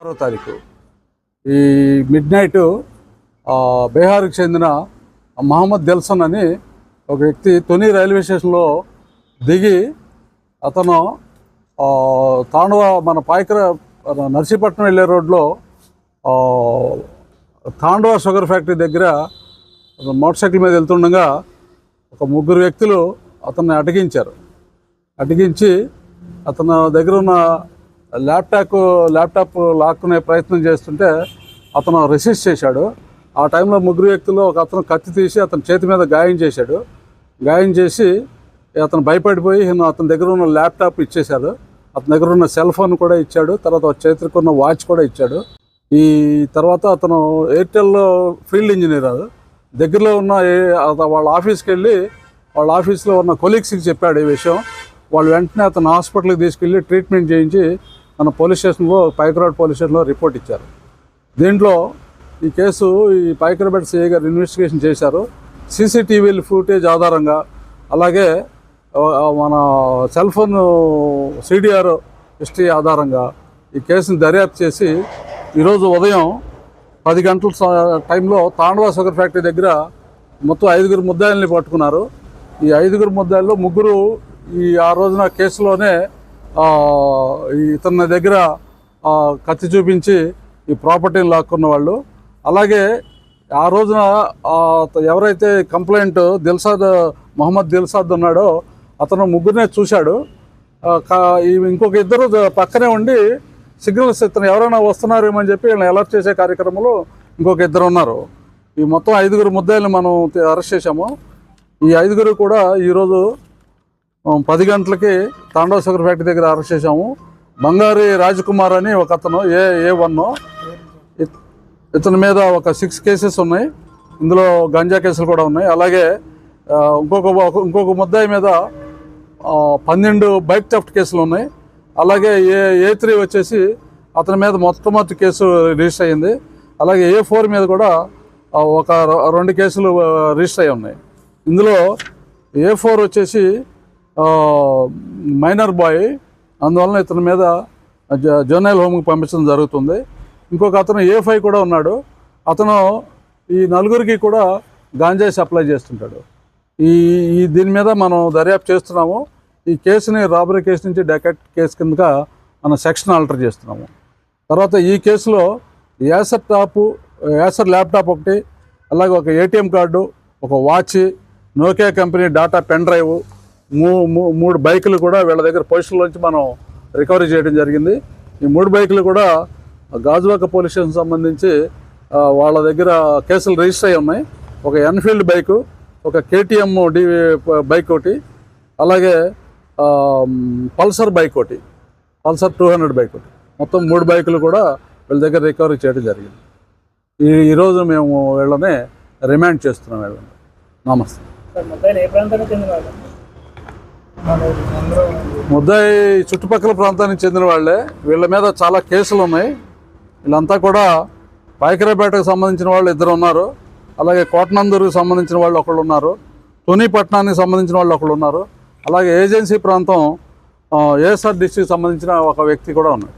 ఆరో తారీఖు. ఈ మిడ్ నైట్ బీహార్కి చెందిన మహమ్మద్ దిల్సన్ అని ఒక వ్యక్తి తొని రైల్వే స్టేషన్లో దిగి అతను తాండవ మన పాయకర నర్సీపట్నం వెళ్ళే రోడ్లో తాండవ షుగర్ ఫ్యాక్టరీ దగ్గర మోటార్ సైకిల్ మీద వెళ్తుండగా ఒక ముగ్గురు వ్యక్తులు అతన్ని అటగించారు అటగించి అతను దగ్గర ఉన్న ల్యాప్టాప్ ల్యాప్టాప్ లాక్కునే ప్రయత్నం చేస్తుంటే అతను రెసిస్ట్ చేశాడు. ఆ టైంలో ముగ్గురు వ్యక్తులు ఒక అతను కత్తి తీసి అతని చేతి మీద గాయం చేశాడు. గాయం చేసి అతను భయపడిపోయి అతని దగ్గర ఉన్న ల్యాప్టాప్ ఇచ్చేశాడు. అతని దగ్గర ఉన్న సెల్ ఫోన్ కూడా ఇచ్చాడు. తర్వాత చేతికి ఉన్న వాచ్ కూడా ఇచ్చాడు. ఈ తర్వాత అతను ఎయిర్టెల్లో ఫీల్డ్ ఇంజనీర్ అది దగ్గరలో ఉన్న ఏ- వాళ్ళ ఆఫీస్కి వెళ్ళి వాళ్ళ ఆఫీస్లో ఉన్న కొలీగ్స్కి చెప్పాడు ఈ విషయం. వాళ్ళు వెంటనే అతను హాస్పిటల్కి తీసుకెళ్ళి ట్రీట్మెంట్ చేయించి మన పోలీస్ స్టేషన్లో పైకరాడ్ పోలీస్ స్టేషన్లో రిపోర్ట్ ఇచ్చారు. దీంట్లో ఈ కేసు ఈ పైకరాబెడ్ సిఐ గారు ఇన్వెస్టిగేషన్ చేశారు. సీసీటీవీ ఫుటేజ్ ఆధారంగా అలాగే మన సెల్ ఫోన్ సిడిఆర్ హిస్టరీ ఆధారంగా ఈ కేసుని దర్యాప్తు చేసి ఈరోజు ఉదయం పది గంటల టైంలో తాండవా షుగర్ ఫ్యాక్టరీ దగ్గర మొత్తం ఐదుగురు ముద్దాయిల్ని పట్టుకున్నారు. ఈ ఐదుగురు ముద్దాయిల్లో ముగ్గురు ఈ ఆ రోజున కేసులోనే ఇతని దగ్గర కత్తి చూపించి ఈ ప్రాపర్టీని లాక్కున్న వాళ్ళు. అలాగే ఆ రోజున ఎవరైతే కంప్లైంట్ దిల్సాద్ మొహమ్మద్ దిల్సాద్ ఉన్నాడో అతను ముగ్గురినే చూశాడు. కా- ఇంకొక ఇద్దరు పక్కనే ఉండి సిగ్నల్స్ ఇతను ఎవరైనా వస్తున్నారేమో అని చెప్పి వీళ్ళని అలర్ట్ చేసే కార్యక్రమంలో ఇంకొక ఇద్దరు ఉన్నారు. ఈ మొత్తం ఐదుగురు ముద్దాయిల్ని మనం అరెస్ట్ చేశాము. ఈ ఐదుగురు కూడా ఈరోజు పది గంటలకి తాండవ షుగర్ ఫ్యాక్టరీ దగ్గర అరెస్ట్ చేశాము. బంగారి రాజకుమార్ అని ఒక అతను ఏ ఏ వన్ ఇతని మీద ఒక సిక్స్ కేసెస్ ఉన్నాయి. ఇందులో గంజా కేసులు కూడా ఉన్నాయి. అలాగే ఇంకొక ఇంకొక ముద్దాయి మీద పన్నెండు బైక్ థెఫ్ట్ కేసులు ఉన్నాయి. అలాగే ఏ ఏ త్రీ వచ్చేసి అతని మీద మొట్టమొదటి కేసు రిజిస్టర్ అయ్యింది. అలాగే ఏ ఫోర్ మీద కూడా ఒక రెండు కేసులు రిజిస్టర్ అయి ఉన్నాయి. ఇందులో ఏ ఫోర్ వచ్చేసి మైనర్ బాయ్ అందువలన ఇతని మీద జ- హోమ్కి పంపించడం జరుగుతుంది. ఇంకొక అతను ఏ ఫైవ్ కూడా ఉన్నాడు. అతను ఈ నలుగురికి కూడా గాంజాయి సప్లై చేస్తుంటాడు. ఈ ఈ దీని మీద మనం దర్యాప్తు చేస్తున్నాము. ఈ కేసుని రాబరీ కేసు నుంచి డెకెట్ కేసు కిందగా మనం సెక్షన్ ఆల్టర్ చేస్తున్నాము. తర్వాత ఈ కేసులో యాసర్ టాపు యాసర్ ల్యాప్టాప్ ఒకటి అలాగే ఒక ఏటీఎం కార్డు ఒక watch Nokia company data pen drive మూడు బైకులు కూడా వీళ్ళ దగ్గర పొజిషన్లోంచి మనం రికవరీ చేయడం జరిగింది. ఈ మూడు బైకులు కూడా గాజువాక పోలీస్ స్టేషన్ సంబంధించి వాళ్ళ దగ్గర కేసులు రిజిస్టర్ అయి ఉన్నాయి. ఒక ఎన్ఫీల్డ్ బైకు ఒక కేటీఎం డి బైక్ ఒకటి అలాగే పల్సర్ బైక్ ఒకటి పల్సర్ టూ హండ్రెడ్ బైక్ ఒకటి. మొత్తం మూడు బైకులు కూడా వీళ్ళ దగ్గర రికవరీ చేయడం జరిగింది. ఈ ఈరోజు మేము వీళ్ళని రిమాండ్ చేస్తున్నాం వీళ్ళని. నమస్తే. ముద్దాయి చుట్టుపక్కల ప్రాంతానికి చెందిన వాళ్ళే. వీళ్ళ మీద చాలా కేసులు ఉన్నాయి. వీళ్ళంతా కూడా పాయకరాపేటకు సంబంధించిన వాళ్ళు ఇద్దరు ఉన్నారు. అలాగే కోటనందూరుకు సంబంధించిన వాళ్ళు ఒకళ్ళు ఉన్నారు. తుని పట్టణానికి సంబంధించిన వాళ్ళు ఒకళ్ళు ఉన్నారు. అలాగే ఏజెన్సీ ప్రాంతం ఏఎస్ఆర్ డిస్టిక్ సంబంధించిన ఒక వ్యక్తి కూడా ఉన్నాడు.